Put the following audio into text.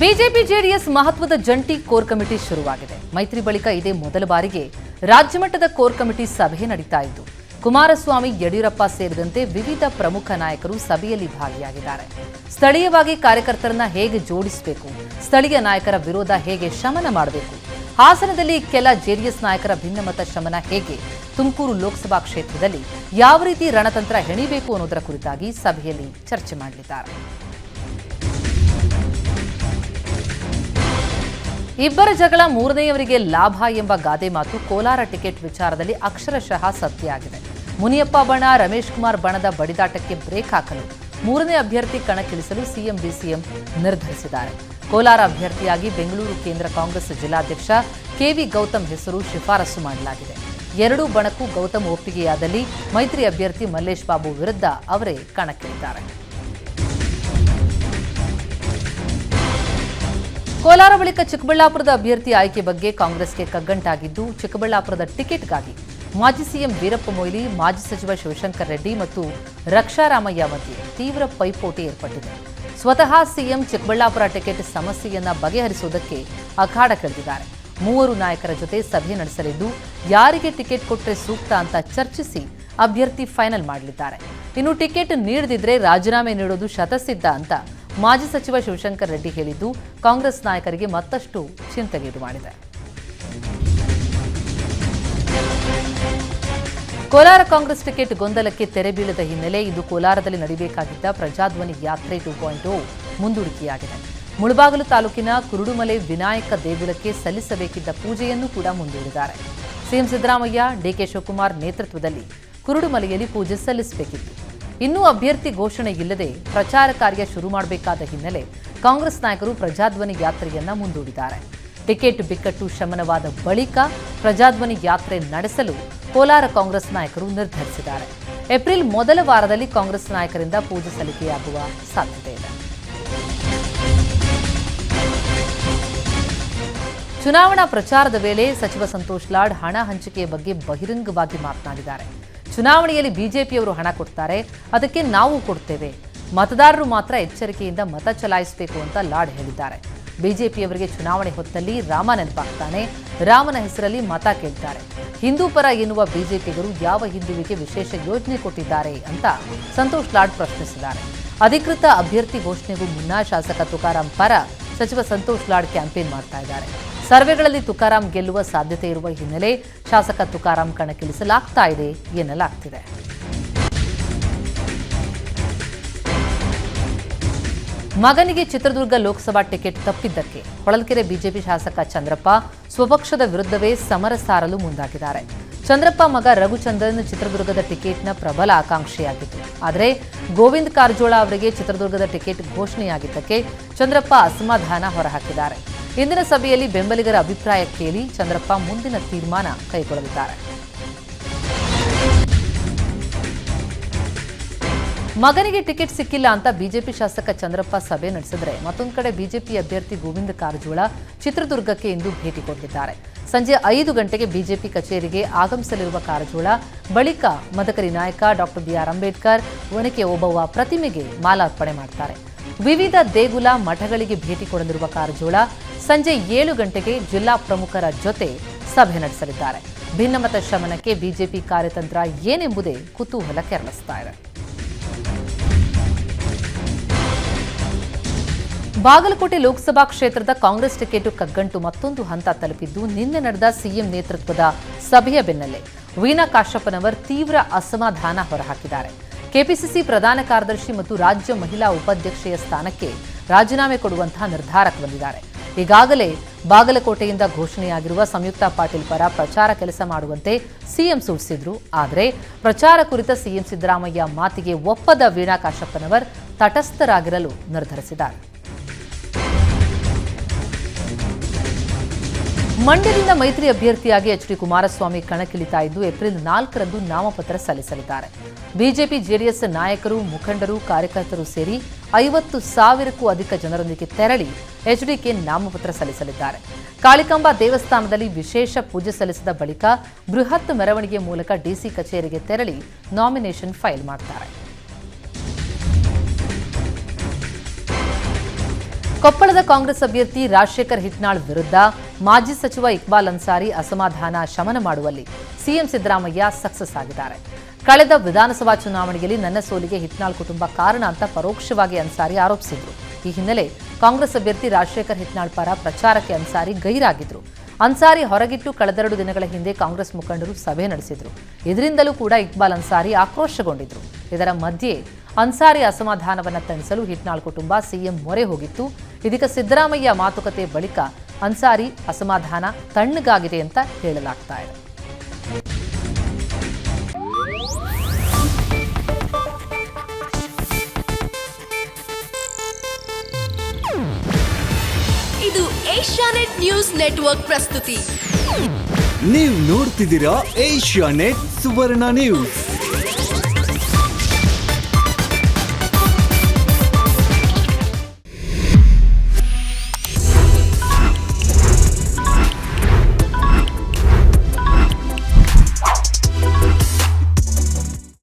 BJP JDS ಮಹತ್ವದ ಜಂಟಿ core committee ಶುರುವಾಗಿದೆ. ಮೈತ್ರಿ ಬಳಿಕ ಇದೇ ಮೊದಲ ಬಾರಿಗೆ ರಾಜ್ಯಮಟ್ಟದ ಕೋರ್ ಕಮಿಟಿ ಸಭೆ ನಡೀತಾ ಇದ್ದು, ಕುಮಾರಸ್ವಾಮಿ, ಯಡಿಯೂರಪ್ಪ ಸೇರಿದಂತೆ ವಿವಿಧ ಪ್ರಮುಖ ನಾಯಕರು ಸಭೆಯಲ್ಲಿ ಭಾಗಿಯಾಗಿದ್ದಾರೆ. ಸ್ಥಳೀಯವಾಗಿ ಕಾರ್ಯಕರ್ತರನ್ನ ಹೇಗೆ ಜೋಡಿಸಬೇಕು, ಸ್ಥಳೀಯ ನಾಯಕರ ವಿರೋಧ ಹೇಗೆ ಶಮನ ಮಾಡಬೇಕು, ಹಾಸನದಲ್ಲಿ ಕೆಲ ಜೆಡಿಎಸ್ ನಾಯಕರ ಭಿನ್ನಮತ ಶಮನ ಹೇಗೆ, ತುಮಕೂರು ಲೋಕಸಭಾ ಕ್ಷೇತ್ರದಲ್ಲಿ ಯಾವ ರೀತಿ ರಣತಂತ್ರ ಹೆಣಿಬೇಕು ಅನ್ನೋದರ ಕುರಿತಾಗಿ ಸಭೆಯಲ್ಲಿ ಚರ್ಚೆ ಮಾಡಲಿದ್ದಾರೆ. ಇಬ್ಬರ ಜಗಳ ಮೂರನೆಯವರಿಗೆ ಲಾಭ ಎಂಬ ಗಾದೆ ಮಾತು ಕೋಲಾರ ಟಿಕೆಟ್ ವಿಚಾರದಲ್ಲಿ ಅಕ್ಷರಶಃ ಸತ್ಯ ಆಗಿದೆ. ಮುನಿಯಪ್ಪ ಬಣ ರಮೇಶ್ ಕುಮಾರ್ ಬಣದ ಬಡಿದಾಟಕ್ಕೆ ಬ್ರೇಕ್ ಹಾಕಲು ಮೂರನೇ ಅಭ್ಯರ್ಥಿ ಕಣಕ್ಕಿಳಿಸಲು ಸಿಎಂ ಬಿಸಿಎಂ ನಿರ್ಧರಿಸಿದ್ದಾರೆ. ಕೋಲಾರ ಅಭ್ಯರ್ಥಿಯಾಗಿ ಬೆಂಗಳೂರು ಕೇಂದ್ರ ಕಾಂಗ್ರೆಸ್ ಜಿಲ್ಲಾಧ್ಯಕ್ಷ ಕೆವಿ ಗೌತಮ್ ಹೆಸರು ಶಿಫಾರಸು ಮಾಡಲಾಗಿದೆ. ಎರಡೂ ಬಣಕ್ಕೂ ಗೌತಮ್ ಒಪ್ಪಿಗೆಯಾದಲ್ಲಿ ಮೈತ್ರಿ ಅಭ್ಯರ್ಥಿ ಮಲ್ಲೇಶ್ ಬಾಬು ವಿರುದ್ಧ ಅವರೇ ಕಣಕ್ಕಿಳಿದ್ದಾರೆ. ಕೋಲಾರ ಬಳಿಕ ಚಿಕ್ಕಬಳ್ಳಾಪುರದ ಅಭ್ಯರ್ಥಿ ಆಯ್ಕೆ ಬಗ್ಗೆ ಕಾಂಗ್ರೆಸ್ಗೆ ಕಗ್ಗಂಟಾಗಿದ್ದು, ಚಿಕ್ಕಬಳ್ಳಾಪುರದ ಟಿಕೆಟ್ಗಾಗಿ ಮಾಜಿ ಸಿಎಂ ವೀರಪ್ಪ ಮೊಯ್ಲಿ, ಮಾಜಿ ಸಚಿವ ಶಿವಶಂಕರ್ ರೆಡ್ಡಿ ಮತ್ತು ರಕ್ಷಾರಾಮಯ್ಯ ಮಧ್ಯೆ ತೀವ್ರ ಪೈಪೋಟಿ ಏರ್ಪಟ್ಟಿದೆ. ಸ್ವತಃ ಸಿಎಂ ಚಿಕ್ಕಬಳ್ಳಾಪುರ ಟಿಕೆಟ್ ಸಮಸ್ಯೆಯನ್ನ ಬಗೆಹರಿಸುವುದಕ್ಕೆ ಅಖಾಡಕ್ಕಿಳಿದಿದ್ದಾರೆ ಮೂವರು ನಾಯಕರ ಜೊತೆ ಸಭೆ ನಡೆಸಲಿದ್ದು, ಯಾರಿಗೆ ಟಿಕೆಟ್ ಕೊಟ್ಟರೆ ಸೂಕ್ತ ಅಂತ ಚರ್ಚಿಸಿ ಅಭ್ಯರ್ಥಿ ಫೈನಲ್ ಮಾಡಲಿದ್ದಾರೆ. ಇನ್ನು ಟಿಕೆಟ್ ನೀಡದಿದ್ರೆ ರಾಜೀನಾಮೆ ನೀಡೋದು ಶತಸಿದ್ಧ ಅಂತ ಮಾಜಿ ಸಚಿವ ಶಿವಶಂಕರ್ ರೆಡ್ಡಿ ಹೇಳಿದ್ದು ಕಾಂಗ್ರೆಸ್ ನಾಯಕರಿಗೆ ಮತ್ತಷ್ಟು ಚಿಂತೆಗೀಡು ಮಾಡಿದೆ. ಕೋಲಾರ ಕಾಂಗ್ರೆಸ್ ಟಿಕೆಟ್ ಗೊಂದಲಕ್ಕೆ ತೆರೆ ಬೀಳದ ಹಿನ್ನೆಲೆ ಇಂದು ಕೋಲಾರದಲ್ಲಿ ನಡೆಯಬೇಕಾಗಿದ್ದ ಪ್ರಜಾಧ್ವನಿ ಯಾತ್ರೆ ಟು ಪಾಯಿಂಟ್ ಮುಂದೂಡಿಕೆಯಾಗಿದೆ. ಮುಳಬಾಗಲು ತಾಲೂಕಿನ ಕುರುಡುಮಲೆ ವಿನಾಯಕ ದೇಗುಲಕ್ಕೆ ಸಲ್ಲಿಸಬೇಕಿದ್ದ ಪೂಜೆಯನ್ನು ಕೂಡ ಮುಂದೂಡಿದ್ದಾರೆ. ಸಿಎಂ ಸಿದ್ದರಾಮಯ್ಯ ಡಿಕೆ ಶಿವಕುಮಾರ್ ನೇತೃತ್ವದಲ್ಲಿ ಕುರುಡುಮಲೆಯಲ್ಲಿ ಪೂಜೆ ಸಲ್ಲಿಸಬೇಕಿತ್ತು. ಇನ್ನೂ ಅಭ್ಯರ್ಥಿ ಘೋಷಣೆ ಇಲ್ಲದೆ ಪ್ರಚಾರ ಕಾರ್ಯ ಶುರು ಮಾಡಬೇಕಾದ ಹಿನ್ನೆಲೆ ಕಾಂಗ್ರೆಸ್ ನಾಯಕರು ಪ್ರಜಾಧ್ವನಿ ಯಾತ್ರೆಯನ್ನ ಮುಂದೂಡಿದ್ದಾರೆ. ಟಿಕೆಟ್ ಬಿಕ್ಕಟ್ಟು ಶಮನವಾದ ಬಳಿಕ ಪ್ರಜಾಧ್ವನಿ ಯಾತ್ರೆ ನಡೆಸಲು ಕೋಲಾರ ಕಾಂಗ್ರೆಸ್ ನಾಯಕರು ನಿರ್ಧರಿಸಿದ್ದಾರೆ. ಏಪ್ರಿಲ್ ಮೊದಲ ವಾರದಲ್ಲಿ ಕಾಂಗ್ರೆಸ್ ನಾಯಕರಿಂದ ಪೂಜೆ ಸಲ್ಲಿಕೆಯಾಗುವ ಸಾಧ್ಯತೆ ಇದೆ. ಚುನಾವಣಾ ಪ್ರಚಾರದ ವೇಳೆ ಸಚಿವ ಸಂತೋಷ್ ಲಾಡ್ ಹಣ ಹಂಚಿಕೆಯ ಬಗ್ಗೆ ಬಹಿರಂಗವಾಗಿ ಮಾತನಾಡಿದ್ದಾರೆ. ಚುನಾವಣೆಯಲ್ಲಿ ಬಿಜೆಪಿಯವರು ಹಣ ಕೊಡ್ತಾರೆ, ಅದಕ್ಕೆ ನಾವು ಕೊಡ್ತೇವೆ. ಮತದಾರರು ಮಾತ್ರ ಎಚ್ಚರಿಕೆಯಿಂದ ಮತ ಚಲಾಯಿಸಬೇಕು ಅಂತ ಲಾಡ್ ಹೇಳಿದ್ದಾರೆ. ಬಿಜೆಪಿಯವರಿಗೆ ಚುನಾವಣೆ ಹೊತ್ತಲ್ಲಿ ರಾಮ ನೆನಪಾಗ್ತಾನೆ. ರಾಮನ ಹೆಸರಲ್ಲಿ ಮತ ಕೇಳ್ತಾರೆ. ಹಿಂದೂ ಪರ ಎನ್ನುವ ಬಿಜೆಪಿಗರು ಯಾವ ಹಿಂದುವಿಗೆ ವಿಶೇಷ ಯೋಜನೆ ಕೊಟ್ಟಿದ್ದಾರೆ ಅಂತ ಸಂತೋಷ್ ಲಾಡ್ ಪ್ರಶ್ನಿಸಿದ್ದಾರೆ. ಅಧಿಕೃತ ಅಭ್ಯರ್ಥಿ ಘೋಷಣೆಗೂ ಮುನ್ನ ಶಾಸಕ ತುಕಾರಾಂ ಪರ ಸಚಿವ ಸಂತೋಷ್ ಲಾಡ್ ಕ್ಯಾಂಪೇನ್ ಮಾಡ್ತಾ ಇದ್ದಾರೆ. ಸರ್ವೆಗಳಲ್ಲಿ ತುಕಾರಾಂ ಗೆಲ್ಲುವ ಸಾಧ್ಯತೆ ಇರುವ ಹಿನ್ನೆಲೆ ಶಾಸಕ ತುಕಾರಾಂ ಕಣಕ್ಕಿಳಿಸಲಾಗ್ತಾ ಇದೆ ಎನ್ನಲಾಗ್ತಿದೆ. ಮಗನಿಗೆ ಚಿತ್ರದುರ್ಗ ಲೋಕಸಭಾ ಟಿಕೆಟ್ ತಪ್ಪಿದ್ದಕ್ಕೆ ಹೊಳಲ್ಕೆರೆ ಬಿಜೆಪಿ ಶಾಸಕ ಚಂದ್ರಪ್ಪ ಸ್ವಪಕ್ಷದ ವಿರುದ್ಧವೇ ಸಮರ ಸಾರಲು ಮುಂದಾಗಿದ್ದಾರೆ. ಚಂದ್ರಪ್ಪ ಮಗ ರಘುಚಂದ್ರನ್ ಚಿತ್ರದುರ್ಗದ ಟಿಕೆಟ್ನ ಪ್ರಬಲ ಆಕಾಂಕ್ಷಿಯಾಗಿತ್ತು. ಆದರೆ ಗೋವಿಂದ್ ಕಾರಜೋಳ ಅವರಿಗೆ ಚಿತ್ರದುರ್ಗದ ಟಿಕೆಟ್ ಘೋಷಣೆಯಾಗಿದ್ದಕ್ಕೆ ಚಂದ್ರಪ್ಪ ಅಸಮಾಧಾನ ಹೊರಹಾಕಿದ್ದಾರೆ. ಇಂದಿನ ಸಭೆಯಲ್ಲಿ ಬೆಂಬಲಿಗರ ಅಭಿಪ್ರಾಯ ಕೇಳಿ ಚಂದ್ರಪ್ಪ ಮುಂದಿನ ತೀರ್ಮಾನ ಕೈಗೊಳ್ಳಲಿದ್ದಾರೆ. ಮಗನಿಗೆ ಟಿಕೆಟ್ ಸಿಕ್ಕಿಲ್ಲ ಅಂತ ಬಿಜೆಪಿ ಶಾಸಕ ಚಂದ್ರಪ್ಪ ಸಭೆ ನಡೆಸಿದ್ರೆ ಮತ್ತೊಂದು ಕಡೆ ಬಿಜೆಪಿ ಅಭ್ಯರ್ಥಿ ಗೋವಿಂದ ಕಾರಜೋಳ ಚಿತ್ರದುರ್ಗಕ್ಕೆ ಇಂದು ಭೇಟಿ ಕೊಟ್ಟಿದ್ದಾರೆ. ಸಂಜೆ ಐದು ಗಂಟೆಗೆ ಬಿಜೆಪಿ ಕಚೇರಿಗೆ ಆಗಮಿಸಲಿರುವ ಕಾರಜೋಳ, ಬಳಿಕ Madakari Nayaka doctor B R Ambedkar Onake Obavva ಪ್ರತಿಮೆಗೆ ಮಾಲಾರ್ಪಣೆ ಮಾಡ್ತಾರೆ. ವಿವಿಧ ದೇಗುಲ ಮಠಗಳಿಗೆ ಭೇಟಿ ಕೊಡಲಿರುವ ಕಾರಜೋಳ ಸಂಜೆ ಏಳು ಗಂಟೆಗೆ ಜಿಲ್ಲಾ ಪ್ರಮುಖರ ಜೊತೆ ಸಭೆ ನಡೆಸಲಿದ್ದಾರೆ. ಭಿನ್ನಮತ ಶಮನಕ್ಕೆ ಬಿಜೆಪಿ ಕಾರ್ಯತಂತ್ರ ಏನೆಂಬುದೇ ಕುತೂಹಲ ಕೆರಳಿಸ್ತಾ ಇದೆ. ಬಾಗಲಕೋಟೆ ಲೋಕಸಭಾ ಕ್ಷೇತ್ರದ ಕಾಂಗ್ರೆಸ್ ಟಿಕೆಟ್ ಕಗ್ಗಂಟು ಮತ್ತೊಂದು ಹಂತ ತಲುಪಿದ್ದು, ನಿನ್ನೆ ನಡೆದ ಸಿಎಂ ನೇತೃತ್ವದ ಸಭೆಯ ಬೆನ್ನಲ್ಲೇ ವೀಣಾ ಕಾಶಪ್ಪನವರ್ ತೀವ್ರ ಅಸಮಾಧಾನ ಹೊರಹಾಕಿದ್ದಾರೆ. ಕೆಪಿಸಿಸಿ ಪ್ರಧಾನ ಕಾರ್ಯದರ್ಶಿ ಮತ್ತು ರಾಜ್ಯ ಮಹಿಳಾ ಉಪಾಧ್ಯಕ್ಷೆಯ ಸ್ಥಾನಕ್ಕೆ ರಾಜೀನಾಮೆ ಕೊಡುವಂತಹ ನಿರ್ಧಾರಕ್ಕೆ ಬಂದಿದ್ದಾರೆ. ಈಗಾಗಲೇ ಬಾಗಲಕೋಟೆಯಿಂದ ಘೋಷಣೆಯಾಗಿರುವ ಸಂಯುಕ್ತ ಪಾಟೀಲ್ ಪರ ಪ್ರಚಾರ ಕೆಲಸ ಮಾಡುವಂತೆ ಸಿಎಂ ಸೂಚಿಸಿದ್ರು. ಆದರೆ ಪ್ರಚಾರ ಕುರಿತ ಸಿಎಂ ಸಿದ್ದರಾಮಯ್ಯ ಮಾತಿಗೆ ಒಪ್ಪದ ವೀಣಾ ಕಾಶಪ್ಪನವರ್ ತಟಸ್ಥರಾಗಿರಲು ನಿರ್ಧರಿಸಿದ್ದಾರೆ. ಮಂಡ್ಯದಿಂದ ಮೈತ್ರಿ ಅಭ್ಯರ್ಥಿಯಾಗಿ ಎಚ್ ಡಿ ಕುಮಾರಸ್ವಾಮಿ ಕಣಕ್ಕಿಳಿತಾ ಇದ್ದು ಏಪ್ರಿಲ್ ನಾಲ್ಕರಂದು ನಾಮಪತ್ರ ಸಲ್ಲಿಸಲಿದ್ದಾರೆ. ಬಿಜೆಪಿ ಜೆಡಿಎಸ್ ನಾಯಕರು, ಮುಖಂಡರು, ಕಾರ್ಯಕರ್ತರು ಸೇರಿ ಐವತ್ತು ಸಾವಿರಕ್ಕೂ ಅಧಿಕ ಜನರೊಂದಿಗೆ ತೆರಳಿ ಎಚ್ಡಿಕೆ ನಾಮಪತ್ರ ಸಲ್ಲಿಸಲಿದ್ದಾರೆ. ಕಾಳಿಕಾಂಬ ದೇವಸ್ಥಾನದಲ್ಲಿ ವಿಶೇಷ ಪೂಜೆ ಸಲ್ಲಿಸಿದ ಬಳಿಕ ಬೃಹತ್ ಮೆರವಣಿಗೆ ಮೂಲಕ ಡಿಸಿ ಕಚೇರಿಗೆ ತೆರಳಿ ನಾಮಿನೇಷನ್ ಫೈಲ್ ಮಾಡ್ತಾರೆ. ಕೊಪ್ಪಳದ ಕಾಂಗ್ರೆಸ್ ಅಭ್ಯರ್ಥಿ ರಾಜಶೇಖರ್ ಹಿಟ್ನಾಳ್ ವಿರುದ್ಧ ಮಾಜಿ ಸಚಿವ ಇಕ್ಬಾಲ್ ಅನ್ಸಾರಿ ಅಸಮಾಧಾನ ಶಮನ ಮಾಡುವಲ್ಲಿ ಸಿಎಂ ಸಿದ್ದರಾಮಯ್ಯ ಸಕ್ಸಸ್ ಆಗಿದ್ದಾರೆ. ಕಳೆದ ವಿಧಾನಸಭಾ ಚುನಾವಣೆಯಲ್ಲಿ ನನ್ನ ಸೋಲಿಗೆ ಹಿಟ್ನಾಳ್ ಕುಟುಂಬ ಕಾರಣ ಅಂತ ಪರೋಕ್ಷವಾಗಿ ಅನ್ಸಾರಿ ಆರೋಪಿಸಿದ್ರು. ಈ ಹಿನ್ನೆಲೆ ಕಾಂಗ್ರೆಸ್ ಅಭ್ಯರ್ಥಿ ರಾಜಶೇಖರ್ ಹಿಟ್ನಾಳ್ ಪರ ಪ್ರಚಾರಕ್ಕೆ ಅನ್ಸಾರಿ ಗೈರಾಗಿದ್ರು. ಅನ್ಸಾರಿ ಹೊರಗಿಟ್ಟು ಕಳೆದೆರಡು ದಿನಗಳ ಹಿಂದೆ ಕಾಂಗ್ರೆಸ್ ಮುಖಂಡರು ಸಭೆ ನಡೆಸಿದ್ರು. ಇದರಿಂದಲೂ ಕೂಡ ಇಕ್ಬಾಲ್ ಅನ್ಸಾರಿ ಆಕ್ರೋಶಗೊಂಡಿದ್ರು. ಇದರ ಮಧ್ಯೆ ಅನ್ಸಾರಿ ಅಸಮಾಧಾನವನ್ನು ತಣಿಸಲು ಹಿಟ್ನಾಳ್ ಕುಟುಂಬ ಸಿಎಂ ಮೊರೆ ಹೋಗಿತ್ತು. ಇದೀಗ ಸಿದ್ದರಾಮಯ್ಯ ಮಾತುಕತೆ ಬಳಿಕ ಅನ್ಸಾರಿ ಅಸಮಾಧಾನ ತಣ್ಣಗಾಗಿದೆ ಅಂತ ಹೇಳಲಾಗ್ತಾ ಇದೆ. ಇದು ಏಷ್ಯಾನೆಟ್ ನ್ಯೂಸ್ ನೆಟ್ವರ್ಕ್ ಪ್ರಸ್ತುತಿ. ನೀವು ನೋಡ್ತಿದ್ದೀರಾ ಏಷ್ಯಾ ನೆಟ್ ಸುವರ್ಣ ನ್ಯೂಸ್.